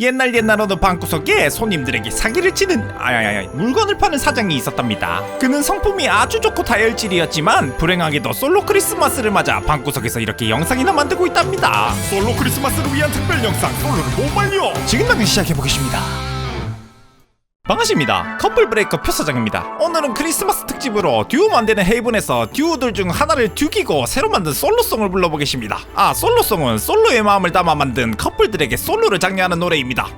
옛날 옛날 어느 방구석에 손님들에게 사기를 치는 아야야야 물건을 파는 사장이 있었답니다. 그는 성품이 아주 좋고 다혈질이었지만 불행하게도 솔로 크리스마스를 맞아 방구석에서 이렇게 영상이나 만들고 있답니다. 솔로 크리스마스를 위한 특별 영상 솔로를 못 말려. 지금 당장 시작해 보겠습니다. 반갑습니다. 커플 브레이커 표사장입니다. 오늘은 크리스마스 특집으로 듀오 만드는 헤이븐에서 듀오들 중 하나를 죽이고 새로 만든 솔로송을 불러보겠습니다. 아, 솔로송은 솔로의 마음을 담아 만든 커플들에게 솔로를 장려하는 노래입니다.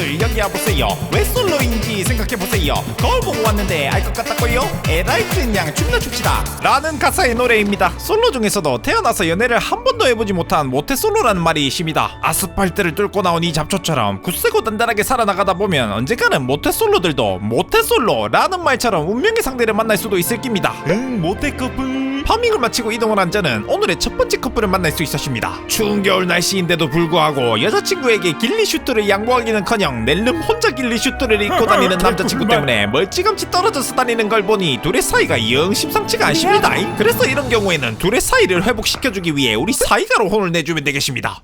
친구들 여기 와보세요. 왜 솔로인지 생각해보세요. 거울 보고 왔는데 알 것 같다고요? 에라이트 양 춤나 춥시다. 라는 가사의 노래입니다. 솔로 중에서도 태어나서 연애를 한 번도 해보지 못한 모태솔로라는 말이 있습니다. 아스팔트를 뚫고 나온 이 잡초처럼 굳세고 단단하게 살아나가다 보면 언젠가는 모태솔로들도 모태솔로라는 말처럼 운명의 상대를 만날 수도 있을 깁니다. 응 모태 커플 파밍을 마치고 이동을 한 저는 오늘의 첫 번째 커플을 만날 수 있었습니다. 추운 겨울 날씨인데도 불구하고 여자친구에게 길리 슈트를 양보하기는커녕 낼름 혼자 길리 슈트를 입고 다니는 남자친구 때문에 멀찌감치 떨어져서 다니는 걸 보니 둘의 사이가 영 심상치가 않습니다. 그래서 이런 경우에는 둘의 사이를 회복시켜주기 위해 우리 사이가로 혼을 내주면 되겠습니다.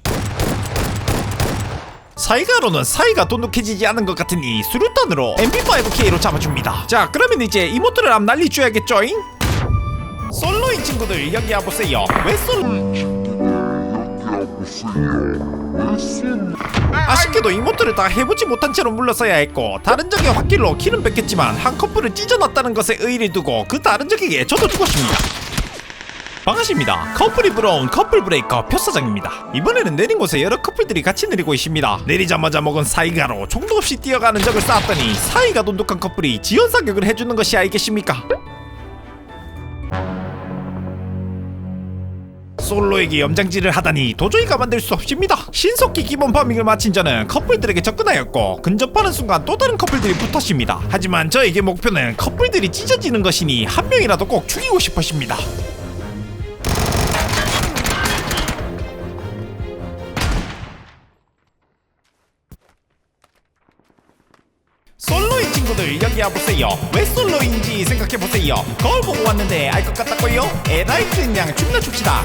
사이가로는 사이가 돈독해지지 않은 것 같으니 수류탄으로 MP5K로 잡아줍니다. 자 그러면 이제 이모트를 앞 날리줘야겠죠잉? 솔로인 친구들 여기 와보세요. 왜 솔로 아쉽게도 이모트를 다 해보지 못한 채로 물러서야 했고 다른 적의 홧길로 키는 뺏겼지만 한 커플을 찢어놨다는 것에 의의를 두고 그 다른 적에게 저도 죽었습니다. 반갑습니다. 커플이 부러운 커플 브레이커 표사장입니다. 이번에는 내린 곳에 여러 커플들이 같이 내리고 있습니다. 내리자마자 먹은 사이가로 총도 없이 뛰어가는 적을 쌓았더니 사이가 돈독한 커플이 지연 사격을 해주는 것이 아니겠습니까 솔로에게 염장질을 하다니 도저히 가만둘 수 없습니다. 신속히 기본 파밍을 마친 저는 커플들에게 접근하였고 근접하는 순간 또 다른 커플들이 붙었습니다. 하지만 저에게 목표는 커플들이 찢어지는 것이니 한 명이라도 꼭 죽이고 싶었습니다. 솔로인 친구들 여기 와보세요. 왜 솔로인지 생각해보세요. 거울 보고 왔는데 알 것 같다고요? 에라이트 양 춤나 춥시다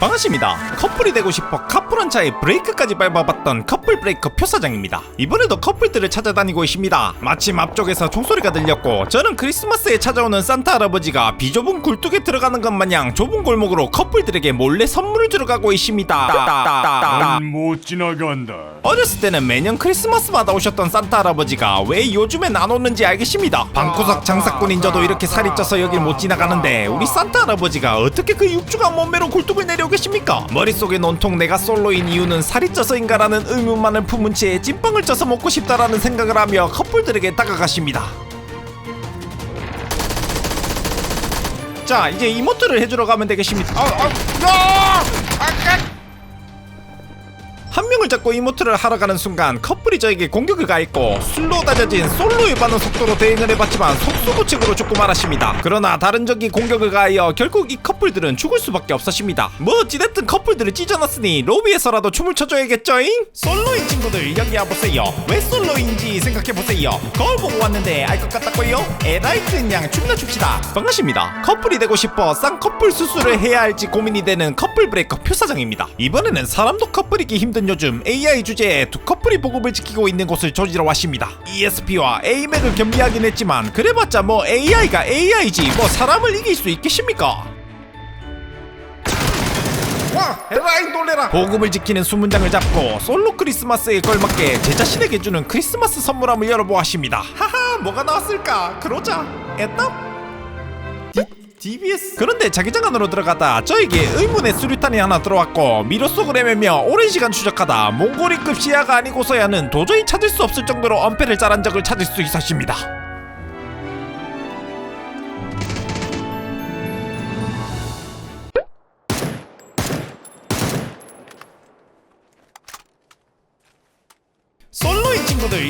반갑습니다 커플이 되고 싶어 카풀한 차에 브레이크까지 밟아봤던 커플 브레이커 표사장입니다 이번에도 커플들을 찾아다니고 있습니다 마침 앞쪽에서 총소리가 들렸고 저는 크리스마스에 찾아오는 산타 할아버지가 비좁은 굴뚝에 들어가는 것 마냥 좁은 골목으로 커플들에게 몰래 선물을 주러 가고 있습니다 난 못 지나간다. 어렸을 때는 매년 크리스마스마다 오셨던 산타 할아버지가 왜 요즘엔 안 오는지 알겠습니다. 방구석 장사꾼인 저도 이렇게 살이 쪄서 여길 못 지나가는데 우리 산타 할아버지가 어떻게 그 육중한 몸매로 굴뚝을 내려 오겠습니까? 머릿속에 온통 내가 솔로인 이유는 살이 쪄서인가라는 의문만을 품은 채 찐빵을 쪄서 먹고 싶다라는 생각을 하며 커플들에게 다가가십니다. 자 이제 이모트를 해주러 가면 되겠습니다. 아, 아, 야! 한 명을 잡고 이모트를 하러 가는 순간 커플이 저에게 공격을 가했고 술로 다져진 솔로에 반는 속도로 대응을 해봤지만 속수무책으로 죽고 말았습니다. 그러나 다른 적이 공격을 가하여 결국 이 커플들은 죽을 수밖에 없었습니다. 뭐 어찌됐든 커플들을 찢어놨으니 로비에서라도 춤을 춰줘야겠죠잉? 솔로인 친구들 여기 와보세요. 왜 솔로인지 생각해보세요. 거울 보고 왔는데 알 것 같다고요? 에라이트 양 춤나 춥시다. 반갑습니다. 커플이 되고 싶어 쌍커플 수술을 해야 할지 고민이 되는 커플 브레이커 표사장입니다. 이번에는 사람도 커플이기 힘든 요즘 AI 주제에 두 커플이 보급을 지키고 있는 곳을 조지러 왔습니다. ESP와 AMA를 겸비하긴 했지만 그래봤자 뭐 AI가 AI지 뭐 사람을 이길 수 있겠습니까? 와 에라이 놀래라 보급을 지키는 수문장을 잡고 솔로 크리스마스에 걸맞게 제 자신에게 주는 크리스마스 선물함을 열어보았습니다 하하 뭐가 나왔을까 그러자 에따 DBS 그런데 자기장 안으로 들어가다 저에게 의문의 수류탄이 하나 들어왔고 미로 속을 헤매며 오랜 시간 추적하다 몽골인급 시야가 아니고서야는 도저히 찾을 수 없을 정도로 엄폐를 짜란 적을 찾을 수 있었습니다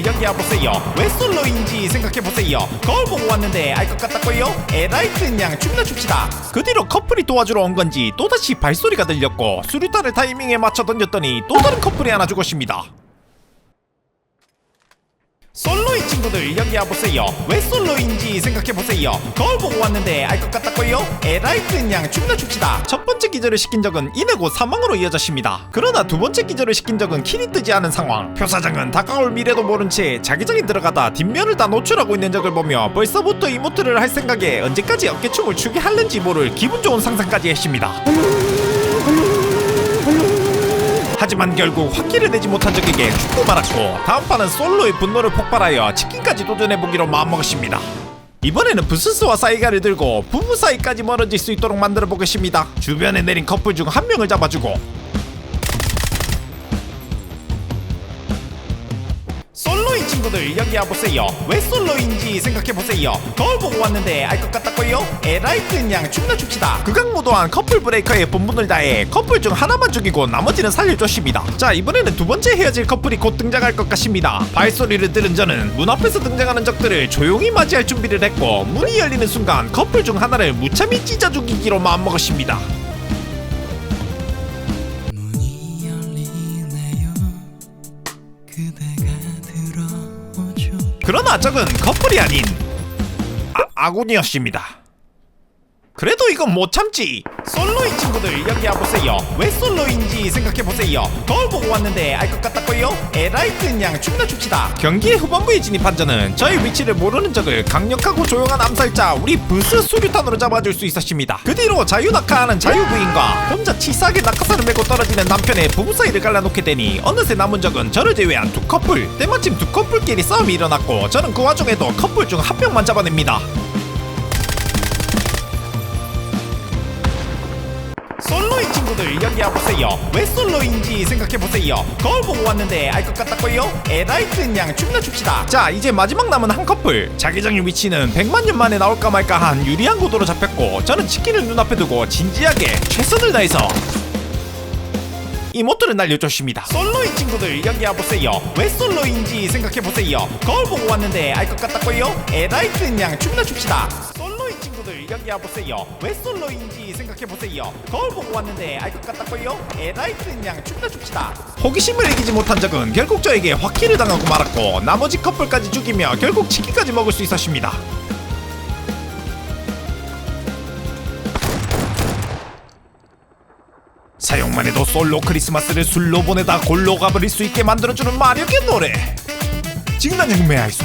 여기 와보세요. 왜 솔로인지 생각해보세요. 거울 보고 왔는데 알 것 같다고요? 에라이트 양 춤나 춥시다. 그 뒤로 커플이 도와주러 온 건지 또다시 발소리가 들렸고 수류탄을 타이밍에 맞춰 던졌더니 또 다른 커플이 하나 죽었습니다 솔로인 친구들 여기 와보세요. 왜 솔로인지 생각해보세요. 거울 보고 왔는데 알 것 같다고요? 에라이 그냥 춤나 춥시다. 첫 번째 기절을 시킨 적은 이내고 사망으로 이어졌습니다. 그러나 두 번째 기절을 시킨 적은 킬이 뜨지 않은 상황. 표사장은 다가올 미래도 모른 채 자기장에 들어가다 뒷면을 다 노출하고 있는 적을 보며 벌써부터 이모트를 할 생각에 언제까지 어깨춤을 추게 할는지 모를 기분 좋은 상상까지 했습니다 하지만 결국 화기를 내지 못한 적에게 죽고 말았고 다음 판은 솔로의 분노를 폭발하여 치킨까지 도전해보기로 마음먹었습니다. 이번에는 부스스와 사이가를 들고 부부 사이까지 멀어질 수 있도록 만들어 보겠습니다. 주변에 내린 커플 중 한 명을 잡아주고 친구들 여기 와보세요. 왜 솔로인지 생각해보세요. 거울 보고 왔는데 알 것 같다고요? 에라이 그냥 춤나 춥시다. 극악무도한 커플 브레이커의 본분을 다해 커플 중 하나만 죽이고 나머지는 살려줬습니다. 자 이번에는 두 번째 헤어질 커플이 곧 등장할 것 같습니다. 발소리를 들은 저는 문 앞에서 등장하는 적들을 조용히 맞이할 준비를 했고 문이 열리는 순간 커플 중 하나를 무참히 찢어 죽이기로 마음먹었습니다 그러나 적은 커플이 아닌 아, 아군이었습니다. 그래도 이건 못 참지. 솔로인 친구들 여기 와보세요. 왜 솔로인지 생각해보세요. 거울 보고 왔는데 알 것 같다고요? 에라이 그냥 춤나 춥시다. 경기의 후반부에 진입한 저는 저의 위치를 모르는 적을 강력하고 조용한 암살자 우리 부스 수류탄으로 잡아줄 수 있었습니다. 그 뒤로 자유낙하하는 자유부인과 혼자 치사하게 낙하산을 메고 떨어지는 남편의 부부 사이를 갈라놓게 되니 어느새 남은 적은 저를 제외한 두 커플. 때마침 두 커플끼리 싸움이 일어났고 저는 그 와중에도 커플 중 한 명만 잡아냅니다. 친구들 여기 와보세요. 왜 솔로인지 생각해보세요. 거울 보고 왔는데 알 것 같다고요? 에라이 그냥 춤나 춥시다. 자 이제 마지막 남은 한 커플. 자기장의 위치는 100만 년 만에 나올까 말까 한 유리한 구도로 잡혔고 저는 치킨을 눈앞에 두고 진지하게 최선을 다해서 이모트를 날려줬습니다. 솔로인 친구들 여기 와보세요. 왜 솔로인지 생각해보세요. 거울 보고 왔는데 알 것 같다고요? 에라이 그냥 춤나 춥시다 여기 와보세요. 왜 솔로인지 생각해보세요. 거울 보고 왔는데 알 것 같다고요? 에라이 그냥 춤나 춥시다. 호기심을 이기지 못한 적은 결국 저에게 화키를 당하고 말았고 나머지 커플까지 죽이며 결국 치킨까지 먹을 수 있었습니다. 사용만 해도 솔로 크리스마스를 술로 보내다 골로 가버릴 수 있게 만들어주는 마력의 노래. 진난 흥매하이소